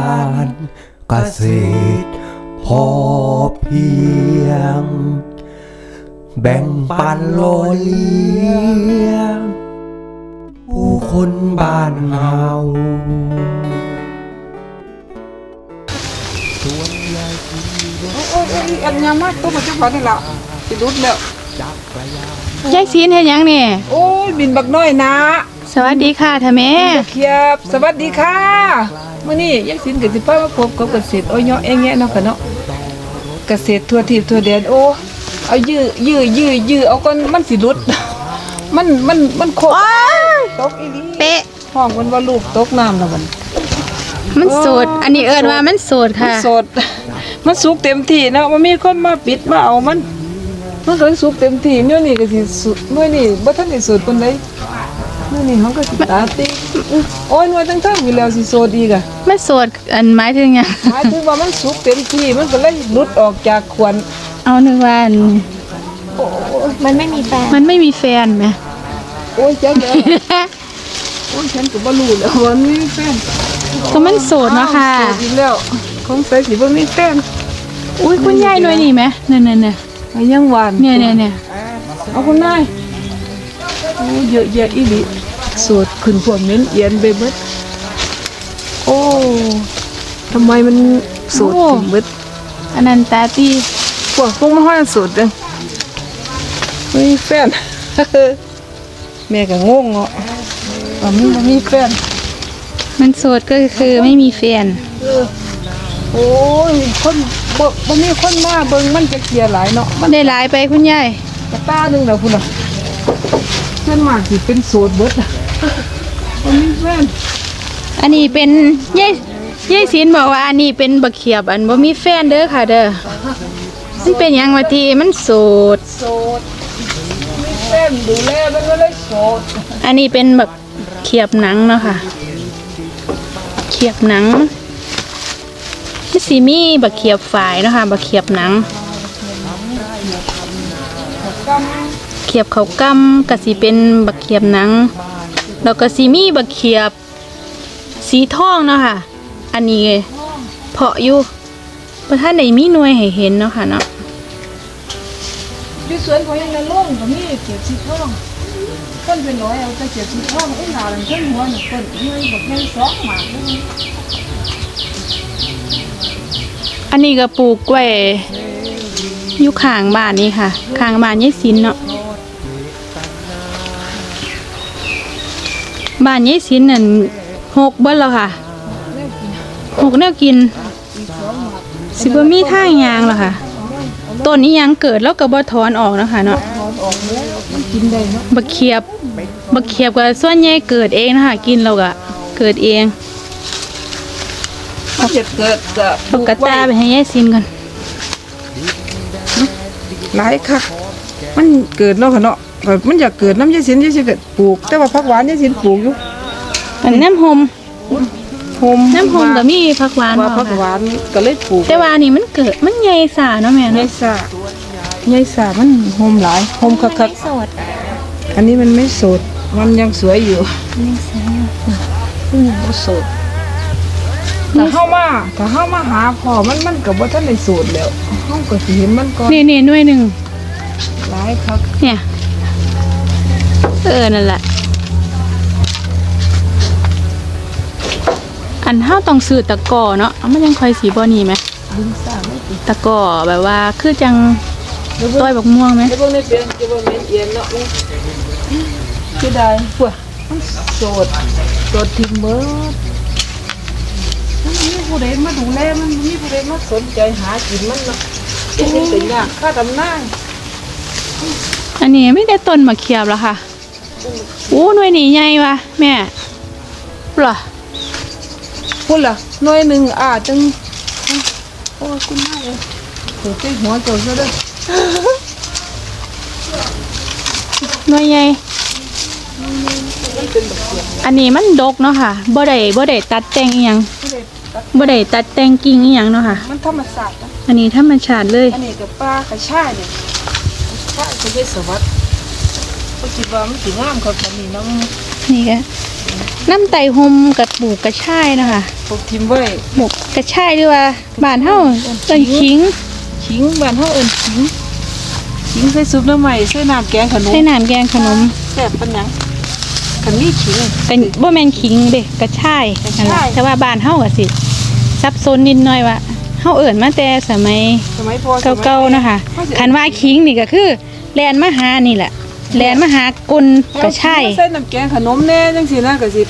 ทำการเกษตรพอเพียง แบ่งปันโลเลียงผู้คนบ้านเฮาสวนยายกินโอ้ยโอ้ยอันยามากตัวมันจะพอนี่ละสิรุดแล้วจักรยานยายซีนเฮ็ดหยังนี่โอ้ยบินบักน้อยนะ สวัสดีค่ะท่าแม่เขียบ สวัสดีค่ะ มื้อนี้ยายสินกับสิพามาพบกับเกษตรโอ้ยเนาะเองแงะเนาะค่ะเนาะเกษตรทั่วทิพย์ทั่วแดนโอ้เอายื้อยื้อยื้อยื้อเอาก่อนมันสิรุด มันมันมันโคกตกอีหลีเป๊ะห้องมันว่าลูกตกน้ำแล้วมันมันโสด อันนี้เอิ้นว่ามันโสดมันค่ะสด มันสุกเต็มที่เนาะมันมีคนมาปิดมาเอามัน มันก็สุกเต็มที่เมื่อนี่ก็สิสุดเมื่อนี่บ่ทันได้สุดปานใด เมื่อนี่เขาก็สิตาติโอ้ยหน่วยตั้งๆอยู่แล้วสิโซดอีกอะมันโสดอันหมายถึงหยังหมายถึงว่ามันสุกเต็มที่มันก็เลยหลุดออกจากขวญเอานึกว่าอันมันไม่มีแฟนมันไม่มีแฟนไหมโอ้ยจังแล้วโอ้ยฉันก็บ่รู้แล้วว่ามีแฟนก็มันโสดเนาะค่ะโสดอีกแล้วคงใส่สิบ่มีแฟนอุ้ยคุณยายหน่วยนี่ไหมเนี่ยเนี่ยเนี่ยไอ้ยังหวานเนี่ยเนี่ยเนี่ยเอาคุณนายโอ้เยอะแยะอีหลี โสดขึ้นพวกเน้นเอียนไปเบิดโอ้ทำไมมันโสดขึ้นเบิดอันนั้นตาตีพวกพวกมาห้อยโสดจังไม่มีแฟนแม่ก็งงเนาะว่ามันบ่มีแฟนมันโสดก็คือไม่มีแฟนโอ้ยคนบ่บ่มีคนมาเบิ่งมันจะเกลียหลายเนาะมันได้หลายไปคุณยายกระตาหนึงแล้วพุ่นน่ะเพิ่นมากสิเป็นโสดเบิดน่ะบ่มีแฟน อันนี้เป็นยายยายศิลบอกว่าอันนี้เป็นบักเขียบอันบ่มีแฟนเด้อค่ะเด้อมันเป็นหยังวะทีมันโสด โสดมีแฟนดูแลมันก็เลยโสดอันนี้เป็นแบบเขียบหนังเนาะค่ะ เขียบหนังมันสีมีบักเขียบฝายเนาะค่ะบักเขียบหนัง เขียบเขากำก็สิเป็นบักเขียบหนัง แล้วก็สีมีบักเขียบ สีทองเนาะค่ะ อันนี้เพาะอยู่ประท่านไหนมีหน่วยให้เห็นเนาะค่ะเนาะที่สวนของยังนั่นลงก็มีเก็บสีทองต้นเป็นร้อยเอาแต่เก็บสีทองไอ้หนาลันต้นหัวน่ะต้นเงินบอกเงินสองหมากเลยอันนี้ก็ปลูกกล้วยอยู่ข้างบ้านนี่ค่ะข้างบ้านยายสินเนาะ บ้านยายสินนั่นหกเบิ้แล้วค่ะหกแนวกิน สิบมีท่ายางหรอกค่ะต้นนี้ยังเกิดแล้วก็บ่ถอนออกนะคะเนาะถอนออกแล้วมันกินได้เนาะบักเขียบบักเขียบก็ส่วนใหญ่เกิดเองนะคะกินเราก็เกิดเองจะเกิดกับปกระตาไปให้ยายสินก่อนหลายค่ะมันเกิดเนาะค่ะเนาะ มันอยากเกิดน้ำยาสินยาสินก็ปลูก แต่ว่าผักหวานยาสินปลูกอยู่อันน้ำหอมโฮมน้ำหอมก็มีผักหวานว่าเนาะผักหค่ะวานก็เลยปลูกแต่ว่านี่มันเกิดมันใหญ่สาเนาะแม่ยาเนาะยสายายสามันโฮมหลายโฮมคักโสดๆอันนี้มันไม่โสดมันยังสวยอยู่ยังสวยอยู่อืมบ่โสดถ้าเฮามาถ้าเฮามาหาพ่อมันมันก็บ่ทันได้โสดแล้วเฮาก็สิเห็นมันก่อนนี่นี่หน่วยหนึ่งหลายคักเนี่ย เออ นั่นแหละ อันเฮาต้องซื้อตะกร้อเนาะมันยังคอยสีบ่นี่ไหมดึงสาไม่ติดตะกร้อแบบว่าคือจังเดี๋ยวต้เบิ่อยงบักม่วงไหมเดี๋ยวเบิ่งในเปลี่ยนเดี๋ยวเบิ่งในเอียนเนาะนี่คือได้พวกมันโสดโสดทิ้งเบิดมันบ่มีผู้ใดมาดูแลมันบ่มีผู้ใดมาสนใจหากินมันเนาะเอ็นเป็นยากค่าดำนางอันนี้ไม่ได้ต้นมะเขียบแล้วค่ะโอ้หน่วยนี่ใหญ่ว่ะแม่เหรอพุ่นล่ะหน่วยหนึ่งอ่าจังโอ้ยคุณนายเอ้ยเดี๋ยวใส่หัวโจซะเด้อหน่วยใหญ่อันนี้มันดกเนาะค่ะบ่ได้บ่ได้ตัดแต่งอีหยังบ่ได้ตัดแต่งกิ่งอีหยังเนาะค่ะ มันธรรมศาสตร์นะอันนี้ธรรมชาติเลย อันนี้กับป้ากระชายเนี่ยกระชายจะได้สวัสดิ์ ก็คิดว่ามันสิงามครับอันนี้น้องนี่ก็น้ำไตหมกับปลูกกระชายนะคะพวกทิมไว้หมกกระชายหรือว่าบ้านเฮาเอิ้นขิงขิงบ้านเฮาเอิ้นขิงขิงใส่ซุปน้ำใหม่ใส่น้ำแกงขนมใส่น้ำแกงขนมแซ่บปานหยังคันมีขิง เป็นบ่แม่นขิงเด้กระชายนั่นล่ะกระชาย แต่ว่าบ้านเฮาก็สิซับซ้อนนิดหน่อยว่าเฮาเอิ้นมาแต่สมัย สมัยพ่อสมัยเก่าๆนะคะเขาสิคันว่าขิงนี่ก็คือแลนมาหานี่แหละ แลนมาหากลกระชายใส่น้ำแกงขนมแน่จังซี่นะก็สิ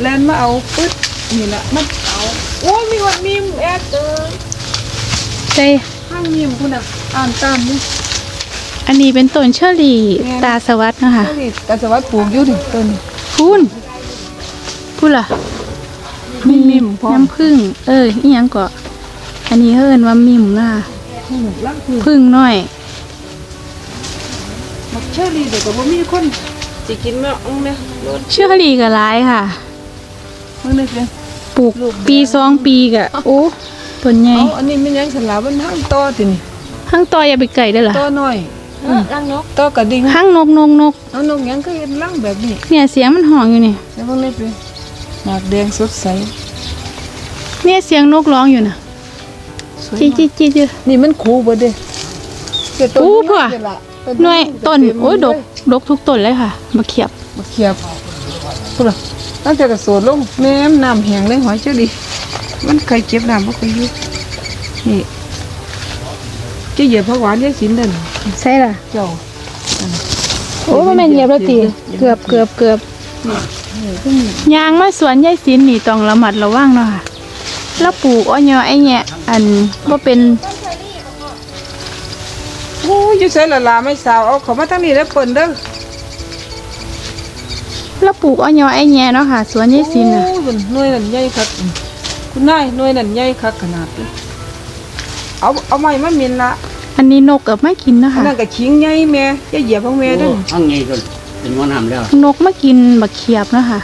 แล่นมาเอาปึ๊ดนี่ล่ะมันเอาโอ้ยมีวันมีมแอดเด้อใส่ข้างมีมพุ่นน่ะอ่านตามนี่อันนี้เป็นต้นเชอรี่แม่นตาสวัสดนะคะนี่กาสวัสดิ์ปลูกอยู่นี่ต้นนี้พูนพูนล่ะมีมิมพร้อมน้ำผึ้งเอ้ยอีหยังก็อันนี้เฮิ่นว่ามิมนะคะลังคือผึ้งน้อยมัก เชอรี่เดี๋ยวก็บ่มีคนสิกินแม่องแม่รถเชอรี่ก็หลายค่ะมึงได้เพียงปลูกปีสองปีก็โอ้ต้นใหญ่เอาอันนี้มันยังสลับมันทั้งต่อตินี่ห้างต่ออย่าไปไก่ได้อล่ะต่อน้อยรังนกต่อกระดิ่งห้างนกนกนกเอานกหยังก็เฮ็ดลังแบบนี้เนี่ยเสียงมันห้องอยู่นี่แล้วมึงได้เพียงหมากแดงสดใสเนี่ยเสียงนกร้องอยู่น่ะสวยจี้มากจี้จี้จี้นี่มันคูเบ่เด้เกิดต้นคูนี้เพิ่นเดี๋ยวล่ะ หน่วยต้นเต็มโอ้ยดกเลยดกทุกต้นเลยค่ะมาเขียบมาเขียบพุ่นล่ะตั้งแต่กระโสดลงแม่มน้ำแห้งเลยหอยเชอรี่มันเคยเก็บน้ำบ่เคยอยู่นี่จะเหยียบผักหวานยายสินเด้อนี่ใช่ล่ะเจ้าโอ้บ่แม่นเหยียบแล้วติเกือบเกือบเกือบยางมาสวนยายสินนี่ต้องระมัดระวังเนาะค่ะแล้วปลูกอ้อยไอ้แงะอันบ่เป็นโอยู่ใส่ละลาไม่สาวเอาเขามาทางนี้แล้วเปิ่นเด้อแล้วปลูกอ้อยไอ้แงะเนาะค่ะ สวนยายสินน่ะโอ้ยเพิ่นหน่วยนั่นใหญ่คักคุณนายหน่วยนั่นใหญ่คักขนาดเลยเอาเอาไม้มามินละอันนี้นกกับไม่กินเนาะอันค่ะ นั้นก็ขิงใหญ่แม่อย่าเหยียบของแม่เด้อห้องไงก็เป็นวันทำแล้ว นกมากินบักเขียบเนาะค่ะ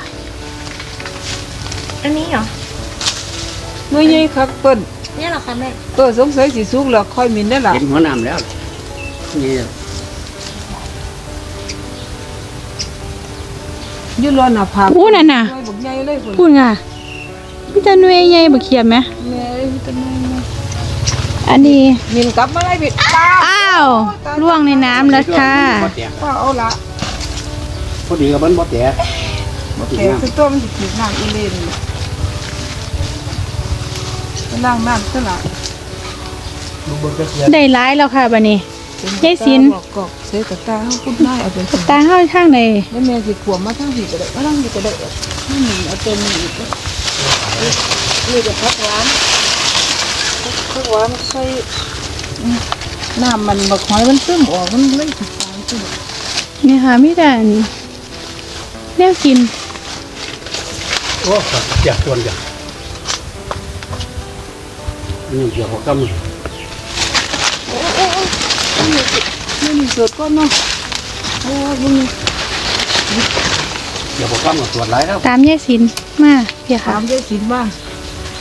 อันนี้เหรอ หน่วยใหญ่คักเปิ้นเนี่ยเหรอคะแม่ เออสงสัยสิสุกแล้วค่อยมินได้ล่ะ เป็นหัวหน้ำแล้ว นี่อยู่รอหน้าผากอู้นั่นน่ะหวยบักใหญ่เลยพุ่นพูดง่ะมีแต่หน่วยใหญ่บักเขียบไหมแม่เอ้ยมีแต่หน่วยใหญ่อันนี้มินกลับมาได้บิดตาอ้าวล่วงในน้ำแล้วค่ะบ่แตกว่าเอาละพอดีกับมันบ่แตกบ่ถึงแกน้ำคือตัวมันสิถูกน้ำอีเลนไปล้างน้ำซะละได้ร้ายแล้วค่ะบัดนี้ ยายสินบอกกอกเสยกับตาเขาพูดได้เอาเป็นสิตาเฮาทางใดแล้วแม่สิขวบมาทั้งผีก็ได้มาทั้งผีก็ได้นี่หนึ่งเอาเต็มนี่อีกนี่ก็พักหวานพักหวานใส่น้ำมันบักหอยมันซึมออกมันเลยสิตายซึมนี่ค่ะมีแต่อันแนวกินโอ้อยากชวนกันนี่เกี่ยวกับกำ นี่มีสดก้อนเนาะโอ้ยมึงเกี่ยวกับกำกับตรวจหลายแล้วตามยายสินมาเพี่ยค่ะถามยายสินว่า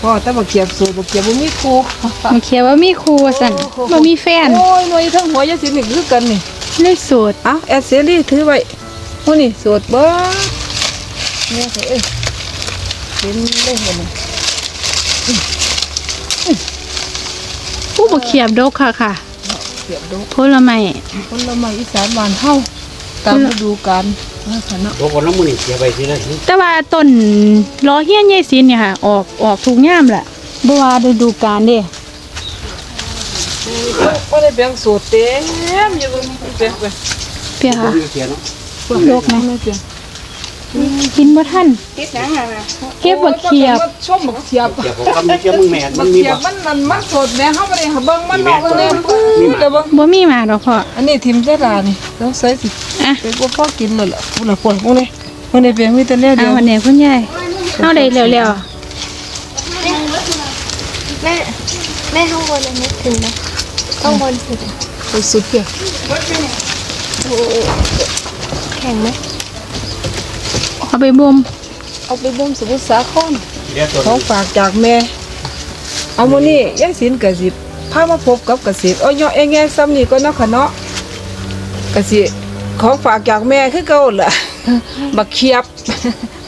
พ่อแต่บักเขียบสดบักเขียบบ่มีครูมาเขียนว่ามีครูว่าสั่นบ่มีแฟนโอ้ยหน่วยทั้งหัวยายสินนี่คือกันนี่เลยโสดเอาแอดเซรี่ถือไว้โอ้นี่สวดเบิ้งเนี่ยเอ้ยเห็นได้เห็นไหมผู้บ่เขียบดกค่ะค่ะ เสียบดูผลไม้คนละไม้อีสานบ้านเฮาตามฤดูกาลว่าซั่นเนาะโอ้คนน้ำมันนี่เกี่ยวไปทีละทีแต่ว่าต้นล้อเฮียนยายสินเนี่ยค่ะ ออกออกทุกยามแหละบ่ว่าฤดูกาลเด้บ่ได้แบ่งสูตรเต็มอยู่บ่แบ่งไปเพี่ยค่ะมีเกี่ยวเนาะดกนะไม่เพียง กินบ่ทันคิดหยังอะนะเก็บบักเขียบ ชมบักเขียบเกี่ยวกับกำนี่เกี่ยวมึงแม่มับันกมีเขียบ่บมันนั่นมันสดแม่เฮาบ่ได้เบิ่งมันออกเลยแต่เบิ่งบ่มีมาดอกพ่ออันนี้ทิมเจ้าดานี่ต้องใส่สิอะเป็นบ่พอกินเลยล่ะพุ่นน่ะพุ่นพวกนี้พวกนี้เพียงมีแต่แนวเดีเอายววันนี้คุณยายเอาได้เร็วแม่แม่ข้างบนอันนี้ถึงไหมข้างบนสุดอะไปสุดเพียงแข็งไหมๆ เอาไปบ่มเอาไปบ่มสมุทรสาครเดี๋ยวตัวของฝากจากแม่ เอามื้อนี้ยายสินก็สิพามาพบกับเกษตรอ้อยเงาะแอแงซ้ำนี่ก็เนาะค่ะเนาะก็สิของฝากจากแม่คือเก่าล่ะบักเขียบ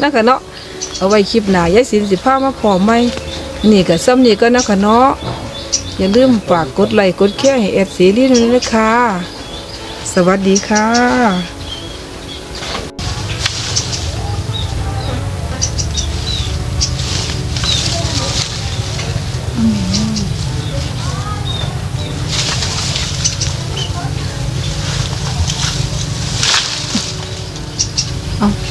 นั่นก็เนาะเอาไว้คลิปหน้ายายสินสิพามาพอไหมนี่ก็ซ้ำนี่ก็นะค่ะเนาะอย่าลืมฝากกดไลค์กดแชร์ให้แอดสีรีด้วยนะคะ สวัสดีค่ะ 啊。